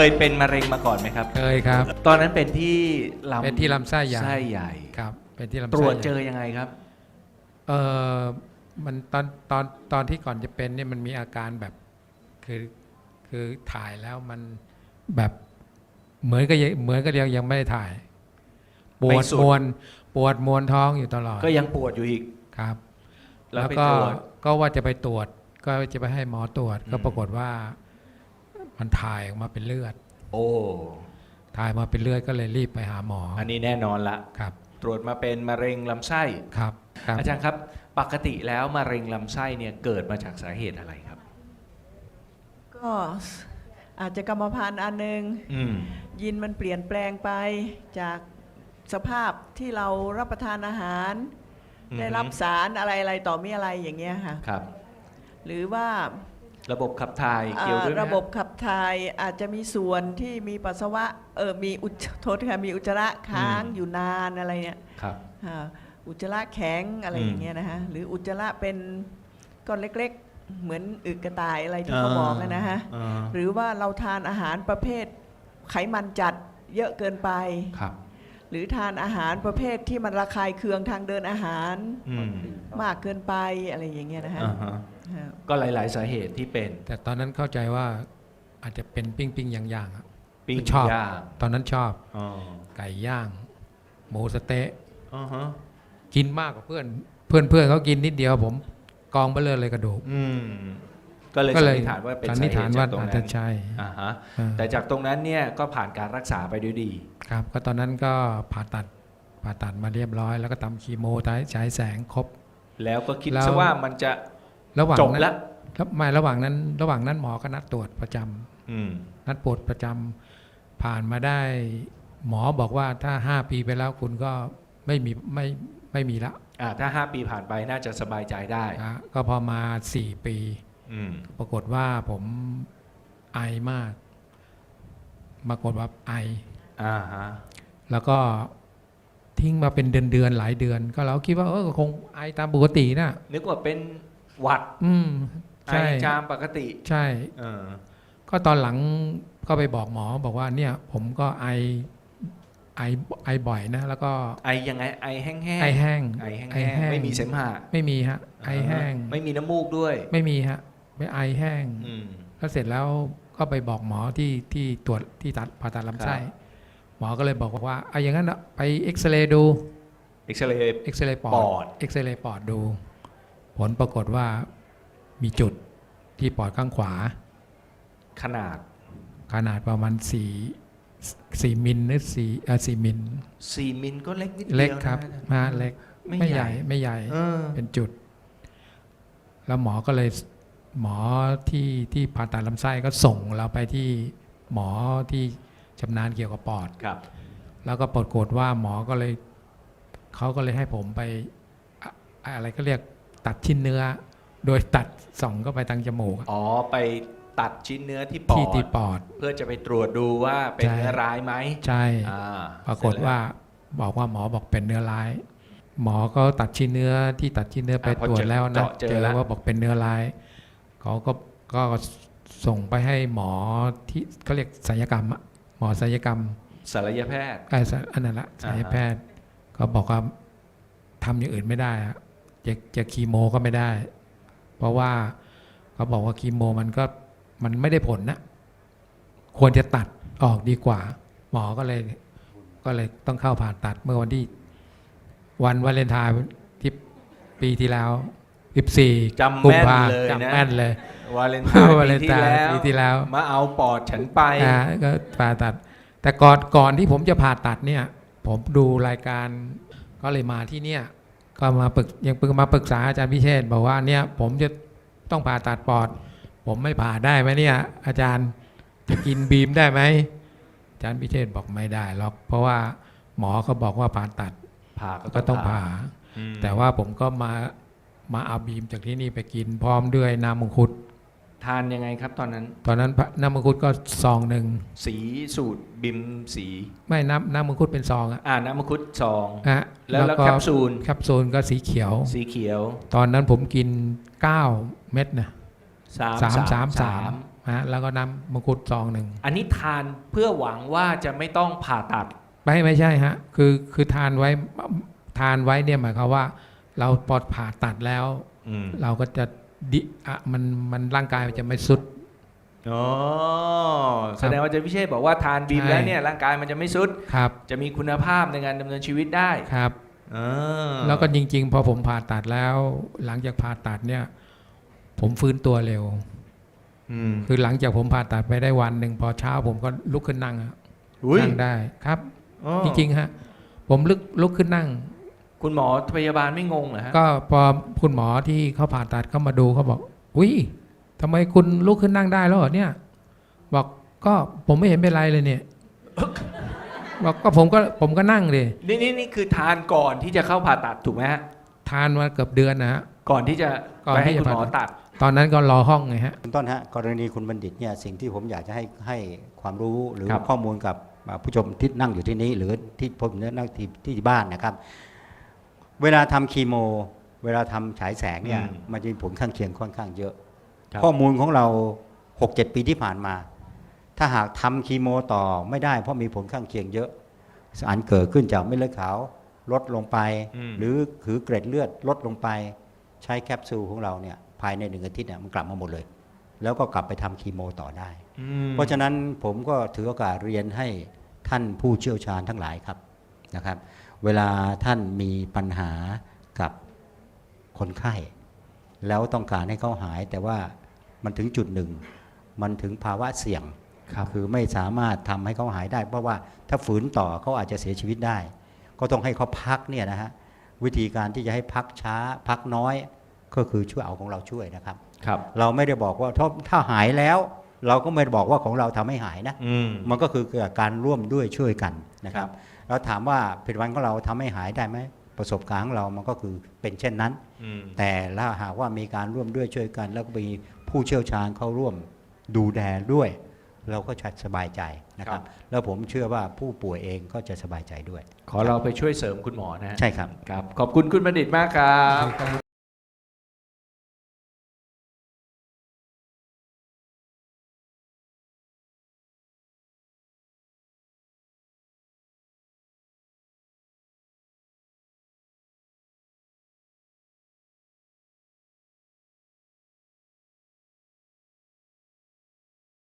เคยเป็นมะเร็งมาก่อนไหมครับ เคยครับ ตอนนั้นเป็นที่ลำเป็นที่ลำไส้ใหญ่ไส้ใหญ่ครับ เป็นที่ลำไส้ตรวจใหญ่เจอยังไงครับ เออมันตอนตอนตอนที่ก่อนจะเป็นเนี่ยมันมีอาการแบบคือคือถ่ายแล้วมันแบบเหมือนก็ยังเหมือนก็ยังยังไม่ได้ถ่าย ปวไม่ดสุดมวนปวดมวนท้องอยู่ตลอด ก็ยังปวดอยู่อีกครับ แล้วแล้วไปก็ตรวจก็ว่าจะไปตรวจก็จะไปให้หมอตรวจอืมก็ปรากฏว่า มันถ่ายออกมาเป็นเลือด โอ้ ถ่ายมาเป็นเลือดก็เลยรีบไปหาหมออันนี้แน่นอนละ ครับตรวจมาเป็นมะเร็งลำไส้ ครับครับ อาจารย์ครับ ปกติแล้วมะเร็งลำไส้เนี่ยเกิดมาจากสาเหตุอะไรครับ ก็อาจจะกรรมพันธุ์อันหนึ่งอืมยีนมันเปลี่ยนแปลงไปจากสภาพที่เรารับประทานอาหาร อืมได้รับสารอะไรอะไรต่อมีอะไรอย่างเงี้ยค่ะ ครับ หรือว่า ระบบขับถ่ายเอ่เกี่ยวอด้วยไหมระบบขับถ่ายอาจจะมีส่วนที่มีปัสสาวะเออมีอุจโทษค่ะมีอุจจาระค้างอยู่นานอะไรเนี่ยครับ อ่าอุจจาระแข็งอะไรอืมอย่างเงี้ยนะฮะหรืออุจจาระเป็นก้อนเล็กๆ เหมือนอึกระต่ายอะไรที่เขาบอกอะนะฮะอ่าหรือว่าเราทานอาหารประเภทไขมันจัดเยอะเกินไป ครับหรือทานอาหารประเภทที่มันระคายเคืองทางเดินอาหารอืมมากเกินไปอะไรอย่างเงี้ยนะฮะ อ่าฮะฮะ ก็หลาย ๆ สาเหตุที่เป็น แต่ตอนนั้นเข้าใจว่าอาจจะเป็นปิ้งปิ้งๆย่างๆอะปิ้งชอบย่างตอนนั้นชอบอ๋อไก่ย่าง หมูสะเต๊ะอ่าฮะกินมากกว่าเพื่อนเพื่อนเพื่อนเขากินนิดเดียวผม กองเบลเลอเลยกระดูก อืมก็เลยก็สันเลยนิษฐานว่าเป็นสันสานิษเหฐานตุว่าจากตรงอาจนั้จะนใช่อ่าฮะอ่าแต่จากตรงนั้นเนี่ยก็ผ่านการรักษาไปด้วยดี ครับ ก็ตอนนั้นก็ผ่าตัดผ่าตัดมาเรียบร้อย แล้วก็ทำคีโมใช้ฉายแสงครบ แล้วก็คิดแล้ว ซะว่ามันจะ ระหว่างจบนั้นแล้วแล้วไม่ระหว่างนั้น ระหว่างนั้นหมอก็นัดตรวจประจำอืมนัดตรวจประจำผ่านมาได้ หมอบอกว่าถ้าห้าปีไปแล้วคุณก็ไม่มีไม่ไม่มีละอ่าถ้า5ปีผ่านไปน่าจะสบายใจได้นะก็พอมาสี่ปีอืมปรากฏว่าผมไอมากปรากฏว่าไออ่าฮะแล้วก็ทิ้งมาเป็นเดือนเดือนๆหลายเดือน ก็เราคิดว่าเออคงไอตามปกตินะนึกว่าเป็น หวัดอืมไอใช่จามปกติใช่ เออก็ตอนหลังก็ไปบอกหมอบอกว่าเนี่ยผมก็ไอไอไอบ่อยนะ แล้วก็ไอยังไงไอแห้งๆไอแห้งไอแห้งๆไม่มีเสมหะไม่มีฮะ ไอแห้งไม่มีน้ำมูกด้วย ไม่มีฮะไม่ไอแห้ง อืมแล้วเสร็จแล้วก็ไปบอกหมอที่ที่ตรวจที่ตัดผ่าตัดลำไส้ครับ หมอก็เลยบอกว่าเอาอย่างนั้นอะไปเอ็กซเรย์ดูเอ็กซเรย์ เอ็กซเรย์ปอปดอด เอ็กซเรย์ปอดดู ผลปรากฏว่ามีจุดที่ปอดข้างขวา ขนาดขนาดประมาณสี่สี่มิลหรือสี่เอ่อสี่มิล4มิลก็เล็กนิดเดียวเล็กครับนะมาเล็กไม่ไม่ใหใหญ่ญ่ไม่ใหญ่เออ เป็นจุด แล้วหมอก็เลยหมอที่ที่ผ่าตัดลำไส้ก็ส่งเราไปที่หมอที่ชำนาญเกี่ยวกับปอด ครับ แล้วก็ปรากฏว่าหมอก็เลยเขาก็เลยให้ผมไปอะอะไรก็เรียก ตัดชิ้นเนื้อ โดยตัดส่องเข้าไปทางจมูกอะอ๋อไปตัดชิ้นเนื้อที่ปอที่ดที่ปอด เพื่อจะไปตรวจดูว่าเป็นใช่ เนื้อร้ายไหมใช่ อ่าปรากฏว่าบอกว่าหมอบอกเป็นเนื้อร้าย หมอก็ตัดชิ้นเนื้อที่ตัดชิ้นเนื้อไปอ่าพอตรวจแล้วนะเจาะเจอแล้วว่าบอกเป็นเนื้อร้ายเขาก็ก็ส่งไปให้หมอที่เขาเรียกศัลยกรรมอะหมอศัลยกรรมศัลยแพทย์ ไอ้ศัลอันนั้นละศัลยแพทย์ ก็บอกว่าทำอย่างอื่นไม่ได้อะ จะจะคีโมก็ไม่ได้ เพราะว่าเขาบอกว่าคีโมมันก็มันไม่ได้ผลนะควรจะตัดออกดีกว่า หมอก็เลยก็เลยต้องเข้าผ่าตัดเมื่อวันที่ วันวาเลนไทน์ที่ปีที่แล้ว 14จำกุมแม่นภาเลยจำนะ แม่นเลย วาเลนไทน์วาเลปีนที่ไทน์แล้วปีที่แล้ว มาเอาปอดฉันไป อ่าก็ผ่าตัด แต่ก่อนก่อนที่ผมจะผ่าตัดเนี่ย ผมดูรายการก็เลยมาที่เนี่ย ก็มาปรึกยังปรึกมาปรึกษาอาจารย์พิเชษฐ์บอกว่าเนี่ยผมจะต้องผ่าตัดปอด ผมไม่ผ่าได้ไหมเนี่ย อาจารย์จะกินบีมได้ไหมอาจารย์พิเชษฐ์บอกไม่ได้หรอกเพราะว่าหมอเขาบอกว่าผ่าตัดผ่าก็ต้องผ่าอืมแต่ว่าผมก็มามาเอาบีมจากที่นี่ไปกินพร้อมด้วยน้ำมังคุด ทานยังไงครับตอนนั้น ตอนนั้นน้ำมังคุดก็ซองหนึ่งสีสูตรบิมสี ไม่น้ำน้ำมังคุดเป็นซองอะอ่าน้ำมังคุดซองฮะแล้วแล้วก็แคปซูลแคปซูลก็สีเขียว สีเขียว ตอนนั้นผมกิน 9 เม็ดนะสามสามสามสามอฮะแล้วก็น้ำมังคุดซองหนึ่งอันนี้ทานเพื่อหวังว่าจะไม่ต้องผ่าตัดไม่ไม่ใช่ฮะคือคือทานไว้ทานไว้เนี่ยหมายความว่า เราปลอดผ่าตัดแล้วอืมเราก็จะ ดิอะมันมันร่างกายมันจะไม่สุด อ๋อแสดงว่าอาจะพิเชษบอกว่าทานบีมใช่แล้วเนี่ยร่างกายมันจะไม่สุด ครับ จะมีคุณภาพในการดำเนินชีวิตได้ครับเออแล้วก็จริง ๆ พอผมผ่าตัดแล้ว หลังจากผ่าตัดเนี่ย ผมฟื้นตัวเร็วอืมคือหลังจากผมผ่าตัดไปได้วันหนึ่งพอเช้าผมก็ลุกขึ้นนั่งอะอุ้ยนั่งได้ครับอ๋อจริงๆฮะ ผมลุกลุกขึ้นนั่ง คุณหมอพยาบาลไม่งงเหรอฮะก็พอคุณหมอที่เขาผ่าตัดเข้ามาดูเขาบอก อุ้ยทำไมคุณลุกขึ้นนั่งได้แล้วเหรอเนี่ย บอกก็ผมไม่เห็นเป็นไรเลยเนี่ย บอกก็ผมก็ผมก็นั่งเลยนี่นี่นี่คือทานก่อนที่จะเข้าผ่าตัดถูกไหมฮะทานมาเกือบเดือนนะฮะ ก่อนที่จะก่อนไปให้ที่จะ คุณหมอผ่าตัดตัด ตอนนั้นก็รอห้องไงฮะ คุณต้นฮะกรณีคุณบัณฑิตเนี่ยสิ่งที่ผมอยากจะให้ให้ความรู้หรือครับ ข้อมูลกับอ่าผู้ชมที่นั่งอยู่ที่นี้ หรือที่ผมนั่งที่ที่บ้านนะครับ เวลาทำคีโม เวลาทำฉายแสงเนี่ยมันจะมีผลข้างเคียงค่อนข้างเยอะ ครับ ข้อมูลของเรา 6-7 ปีที่ผ่านมา ถ้าหากทำคีโมต่อไม่ได้เพราะมีผลข้างเคียงเยอะสารเกิดขึ้นจากเม็ดเลือดขาวลดลงไปมหรือถือเกร็ดเลือดลดลงไป ใช้แคปซูลของเราเนี่ยภายในหนึ่งอาทิตย์เนี่ยมันกลับมาหมดเลย แล้วก็กลับไปทำคีโมต่อได้ อืมเพราะฉะนั้นผมก็ถือโอกาสเรียนให้ท่านผู้เชี่ยวชาญทั้งหลายครับนะครับ เวลาท่านมีปัญหากับคนไข้ แล้วต้องการให้เขาหาย แต่ว่ามันถึงจุดหนึ่ง มันถึงภาวะเสี่ยงครับคือไม่สามารถทำให้เขาหายได้ เพราะว่าถ้าฝืนต่อเขาอาจจะเสียชีวิตได้ ก็ต้องให้เขาพักเนี่ยนะฮะวิธีการที่จะให้พักช้า พักน้อยก็คือช่วยเอาของเราช่วยนะครับครับ เราไม่ได้บอกว่าถ้าถ้าหายแล้ว เราก็ไม่ได้บอกว่าของเราทำให้หายนะอืมมันก็คือเกิดการร่วมด้วยช่วยกันนะครัครับ บแล้วถามว่าผลิตภัณฑ์ของเราทำให้หายได้ไหมประสบการณ์ของเรามันก็คือเป็นเช่นนั้นอืมแต่ถ้าหากว่ามีการร่วมด้วยช่วยกัน แล้วก็มีผู้เชี่ยวชาญเข้าร่วมดูแลด้วย เราก็จะสบายใจนะครับ แล้วผมเชื่อว่าผู้ป่วยเองก็จะสบายใจด้วย ขอเราไปช่วยเสริมคุณหมอนะฮะใช่ครับครับ ขอบคุณคุณบัณฑิตมากครับ